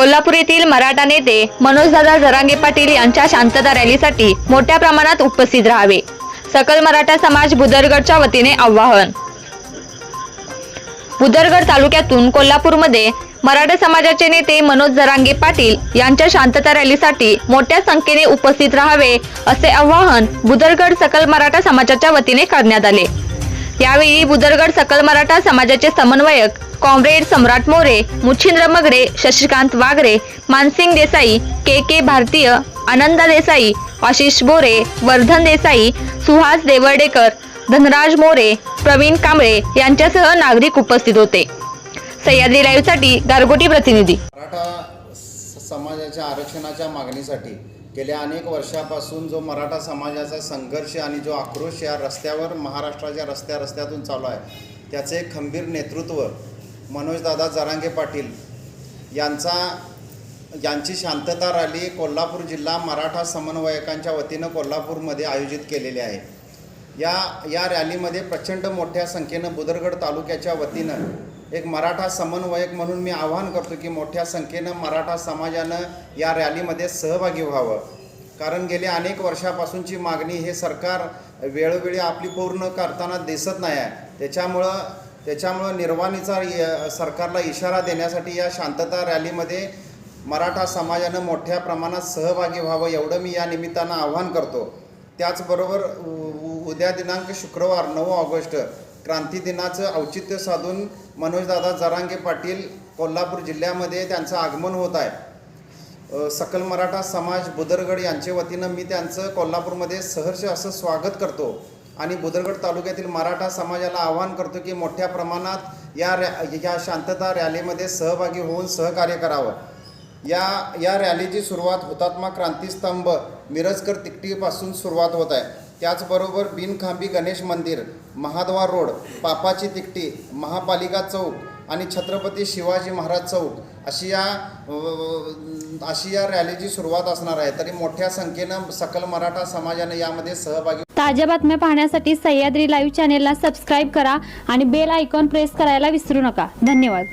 कोल्हापूर येथील मराठा नेते मनोजदादा जरांगे पाटील यांच्या शांतता रॅलीसाठी मोठ्या प्रमाणात उपस्थित राहावे. सकल मराठा समाज बुदरगडच्या वतीने आवाहन. बुदरगड तालुक्यातून कोल्हापूरमध्ये मराठा समाजाचे नेते मनोज जरांगे पाटील यांच्या शांतता रॅलीसाठी मोठ्या संख्येने उपस्थित राहावे असे आवाहन बुदरगड सकल मराठा समाजाच्या वतीने करण्यात आले. यावेळी बुदरगड सकल मराठा समाजाचे समन्वयक comrade Samrat More Machhindra Magare Shashikant Wagare Mansingh Desai K K Bhartiya Ananda Desai Ashish बोरे वर्धन देसाई सुहास देवर्डेकर धनराज मोरे प्रवीण कांबळे यांच्यासह नागरिक उपस्थित होते. सह्याद्री लाईव्हसाठी गारगोटी प्रतिनिधी. मराठा समाजाच्या आरक्षणाच्या मागणीसाठी गेल्या अनेक वर्षापासून जो मराठा समाजाचा संघर्ष आणि जो आक्रोश या रस्त्यावर महाराष्ट्राच्या रस्त्या रस्त्यातून चालू आहे त्याचे खंबीर नेतृत्व मनोजदादा जरांगे पाटील यांचा यांची शांतता रॅली कोल्हापूर जिल्हा मराठा समन्वयकांच्या वतीनं कोल्हापूरमध्ये आयोजित केलेली आहे. या या रॅलीमध्ये प्रचंड मोठ्या संख्येनं बुदरगड तालुक्याच्या वतीनं एक मराठा समन्वयक म्हणून मी आवाहन करतो की मोठ्या संख्येनं मराठा समाजानं या रॅलीमध्ये सहभागी व्हावं. कारण गेल्या अनेक वर्षापासूनची मागणी हे सरकार वेळोवेळी आपली पूर्ण करताना दिसत नाही आहे. त्याच्यामुळं त्याच्यामुळं निर्वाणीचा सरकारला इशारा देण्यासाठी या शांतता रॅलीमध्ये मराठा समाजानं मोठ्या प्रमाणात सहभागी व्हावं एवढं मी या निमित्तानं आवाहन करतो. त्याचबरोबर उ- उ- उद्या दिनांक शुक्रवार नऊ ऑगस्ट क्रांती दिनाचं औचित्य साधून मनोजदादा जरांगे पाटील कोल्हापूर जिल्ह्यामध्ये त्यांचं आगमन होत आहे. सकल मराठा समाज बुदरगड यांच्या वतीनं मी त्यांचं कोल्हापूरमध्ये सहर्ष असं स्वागत करतो. आणि बुदरगड तालुक्यातील मराठा समाजाला आवाहन करतो की मोठ्या प्रमाणात या रॅ या शांतता रॅलीमध्ये सहभागी होऊन सहकार्य करावं. या या रॅलीची सुरुवात हुतात्मा क्रांतीस्तंभ मिरजकर तिकटीपासून सुरुवात होत आहे. त्याचबरोबर बिनखांबी गणेश मंदिर महाद्वार रोड पापाची तिकटी महापालिका चौक आणि छत्रपती शिवाजी महाराज चौक अशी या अशी या रॅलीची सुरुवात असणार आहे. तरी मोठ्या संख्येनं सकल मराठा समाजाने यामध्ये सहभागी ताज्या बातम्या पाहण्यासाठी सह्याद्री लाईव्ह चॅनेलला सबस्क्राईब करा आणि बेल आयकॉन प्रेस करायला विसरू नका. धन्यवाद.